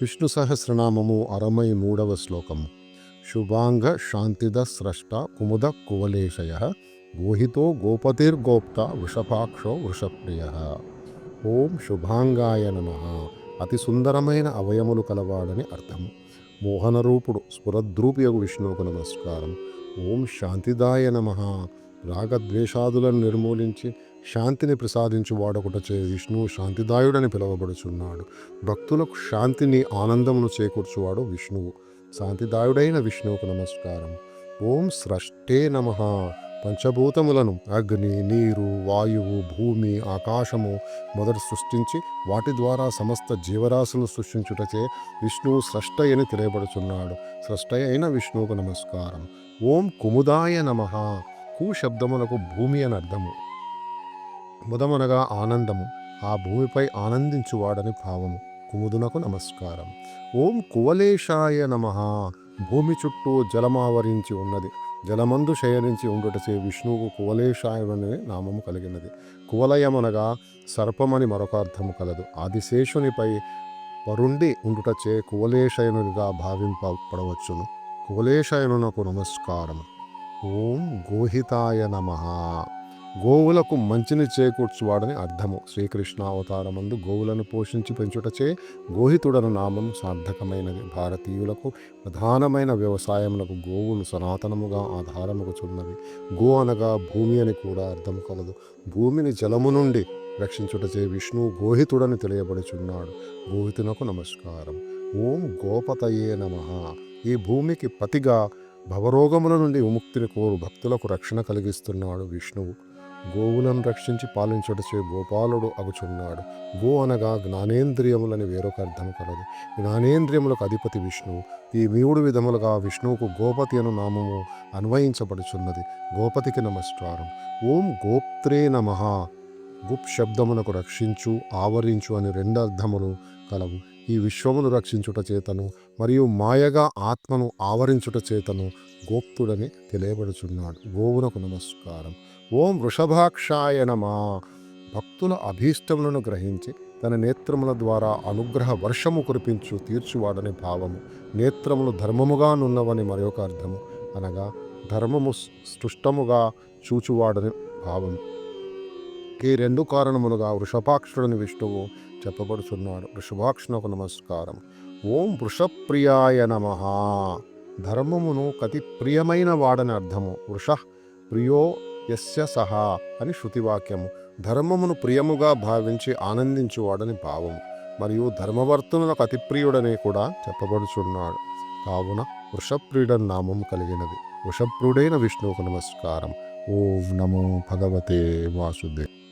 విష్ణు సహస్రనామము అరవై మూడవ శ్లోకము. శుభాంగ శాంతిద స్రష్ట కుముద కువలేశయ గోహితో గోపతిర్గోప్త వృషభాక్షో వృషప్రియ. ఓం శుభాంగాయ నమ. అతి సుందరమైన అవయములు కలవాడని అర్థము మోహనరూపుడు స్ఫురద్రూపియగు విష్ణువుకు నమస్కారం. ఓం శాంతిదాయ నమ. రాగద్వేషాదులను నిర్మూలించి శాంతిని ప్రసాదించు వాడొకటచే విష్ణువు శాంతిదాయుడని పిలువబడుచున్నాడు. భక్తులకు శాంతిని ఆనందమును చేకూర్చువాడు విష్ణువు. శాంతిదాయుడైన విష్ణువుకు నమస్కారం. ఓం స్రష్టే నమ. పంచభూతములను అగ్ని నీరు వాయువు భూమి ఆకాశము మొదట సృష్టించి వాటి ద్వారా సమస్త జీవరాశులను సృష్టించుటచే విష్ణువు స్రష్టయని తెలియబడుచున్నాడు. స్రష్ట అయిన విష్ణువుకు నమస్కారం. ఓం కుముదాయ నమ. కు శబ్దమునకు భూమి అని అర్థము. ముదమనగా ఆనందము ఆ భూమిపై ఆనందించువాడని భావము. కుముదునకు నమస్కారం. ఓం కువలేశాయ నమ. భూమి చుట్టూ జలమావరించి ఉన్నది. జలమందు శయనించి ఉండుటచే విష్ణువుకు కువలేశాయమనే నామము కలిగినది. కువలయమనగా సర్పమని మరొక అర్థము కలదు. ఆదిశేషునిపై వరుండి ఉండుటచే కువలేశయనునిగా భావింపబడవచ్చును కువలేశయనునకు నమస్కారం ఓం గోహితాయ నమ. గోవులకు మంచిని చేకూర్చువాడని అర్థము. శ్రీకృష్ణ అవతారమందు గోవులను పోషించి పెంచుటచే గోహితుడను నామం సార్థకమైనది. భారతీయులకు ప్రధానమైన వ్యవసాయములకు గోవులు సనాతనముగా ఆధారముగుచున్నవి గో అనగా భూమి అని కూడా అర్థం కలదు. భూమిని జలము నుండి రక్షించుటచే విష్ణువు గోహితుడని తెలియబడుచున్నాడు. గోహితునకు నమస్కారం. ఓం గోపతయే నమ. ఈ భూమికి పతిగా భవరోగముల నుండి విముక్తిని కోరు. భక్తులకు రక్షణ కలిగిస్తున్నాడు విష్ణువు. గోవులను రక్షించి పాలించడచే గోపాలుడు అగుచున్నాడు. గో అనగా జ్ఞానేంద్రియములని వేరొక అర్థం కలదు. జ్ఞానేంద్రియములకు అధిపతి విష్ణువు. ఈ మూడు విధములుగా విష్ణువుకు గోపతి అను నామము అన్వయించబడుచున్నది. గోపతికి నమస్కారం. ఓం గోప్త్రే నమ. గుప్ శబ్దమునకు రక్షించు ఆవరించు అని రెండు అర్థములు కలవు. ఈ విశ్వమును రక్షించుట చేతను మరియు మాయగా ఆత్మను ఆవరించుట చేతను గోప్తుడని తెలియబడుచున్నాడు. గోవునకు నమస్కారం. ఓం వృషభాక్షాయ నమా. భక్తుల అభీష్టములను గ్రహించి తన నేత్రముల ద్వారా అనుగ్రహ వర్షము కురిపించు తీర్చువాడని భావము. నేత్రములు ధర్మముగా నున్నవని మరొక అర్థము. అనగా ధర్మము స్పృష్టముగా చూచువాడని భావము. ఈ రెండు కారణములుగా వృషభాక్షుడని విష్ణువు చెప్పబడుచున్నాడు. వృషభాక్షునకు నమస్కారం. ఓం వృషప్రియాయ నమ. ధర్మమును కతి ప్రియమైన వాడని అర్థము. వృష ప్రియో యస్య సహా అని శృతివాక్యము. ధర్మమును ప్రియముగా భావించి ఆనందించువాడని భావము. మరియు ధర్మవర్తనులకు అతి ప్రియుడని కూడా చెప్పబడుచున్నాడు. కావున వృషప్రియుడని నామం కలిగినది. వృషప్రుడైన విష్ణువుకు నమస్కారం. ఓం నమో భగవతే వాసుదేవ్